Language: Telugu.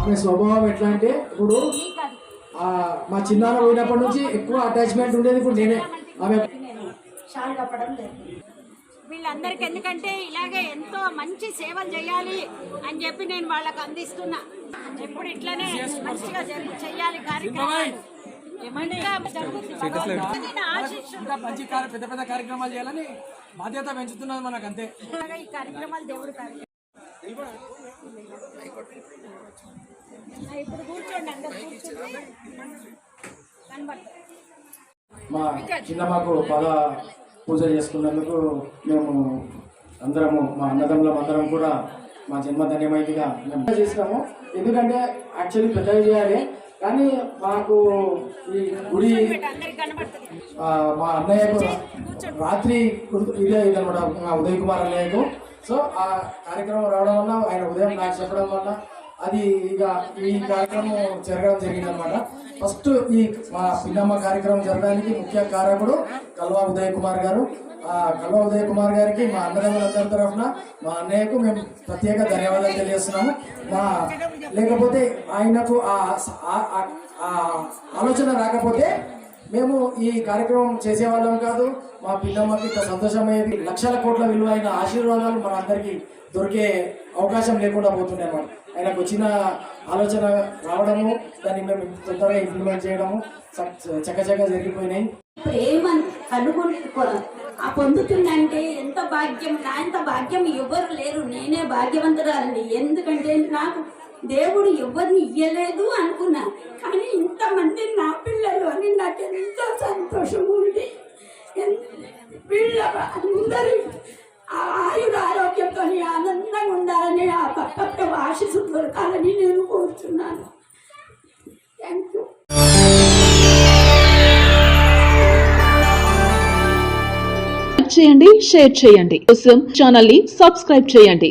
ఆమె స్వభావం ఎట్లా అంటే ఇప్పుడు ఆ, మా చిన్నాన్న పోయినప్పటి నుంచి ఎక్కువ అటాచ్మెంట్ ఉండేది ఇప్పుడు నేనే. ఆమె వీళ్ళందరికీ ఎందుకంటే ఇలాగే ఎంతో మంచి సేవలు చేయాలి అని చెప్పి నేను వాళ్ళకి అందిస్తున్నా. ఎప్పుడు ఇట్లానే మంచిగా జరుగు- చెయ్యాలి కార్యక్రమాలు. మంచి పెద్ద పెద్ద కార్యక్రమాలు చేయాలని బాధ్యత పెంచుతున్నది మనకు అంతే ఇలాగే ఈ కార్యక్రమాలు దేవుడు కార్యక్రమం ఇప్పుడు కూర్చోండి అందరు కూర్చోండి మా చిన్నమ్మకు పాద పూజ చేసుకున్నందుకు మేము అందరము మా అన్నదమ్ములం అందరం కూడా మా జన్మ ధన్యమైందిగా మేము చేసినాము. ఎందుకంటే యాక్చువల్లీ పెద్దగా చేయాలి. కానీ మాకు ఈ గుడి మా అన్నయ్యకు రాత్రి గుర్తు- ఇదే ఇదనమాట మా ఉదయ్ కుమార్ అన్నయ్యకు. సో ఆ కార్యక్రమం రావడం వల్ల ఆయన ఉదయం నాకు చెప్పడం వల్ల అది ఇక ఈ కార్యక్రమం జరగడం జరిగింది అనమాట ఫస్ట్ ఈ మా పిన్నమ్మ కార్యక్రమం జరగడానికి ముఖ్య కారకుడు కల్వా ఉదయ్ కుమార్ గారు. ఆ కల్వా ఉదయ్ కుమార్ గారికి మా అన్నదమ్ములందరి తరఫున మా అన్నయ్యకు మేము ప్రత్యేక ధన్యవాదాలు తెలియజేస్తున్నాము. మా లేకపోతే ఆయనకు ఆ- ఆ ఆలోచన రాకపోతే మేము ఈ కార్యక్రమం చేసేవాళ్ళం కాదు. మా పిల్లమ్మకి ఇంత సంతోషమయ్యేది. లక్షల కోట్ల విలువైన ఆశీర్వాదాలు మన అందరికీ దొరికే అవకాశం లేకుండా పోతుండే మనం ఆయనకు వచ్చిన ఆలోచన రావడము దాన్ని మేము తొందరగా ఇంప్లిమెంట్ చేయడము చక్కచక్క జరిగిపోయినాయి. ప్రేమ కనుగొని ఆ పొందుతుందంటే ఎంత భాగ్యం నా ఎంత భాగ్యం ఎవరు లేరు. నేనే భాగ్యవంతురాలండి ఎందుకంటే నాకు దేవుడు ఎవరిని ఇయ్యలేదు అనుకున్నా. కానీ ఇంతమంది నా పిల్లలు అని నాకు ఎంతో సంతోషం ఉంది. వీళ్ళ అందరూ ఆ ఆయుర ఆరోగ్యంతో ఆనందంగా ఉండాలని ఆ పక్క ఆశీస్సు దొరకాలని నేను కోరుతున్నాను థ్యాంక్ యూ చేయండి షేర్ చేయండి. కోసం ఛానల్ని సబ్స్క్రైబ్ చేయండి.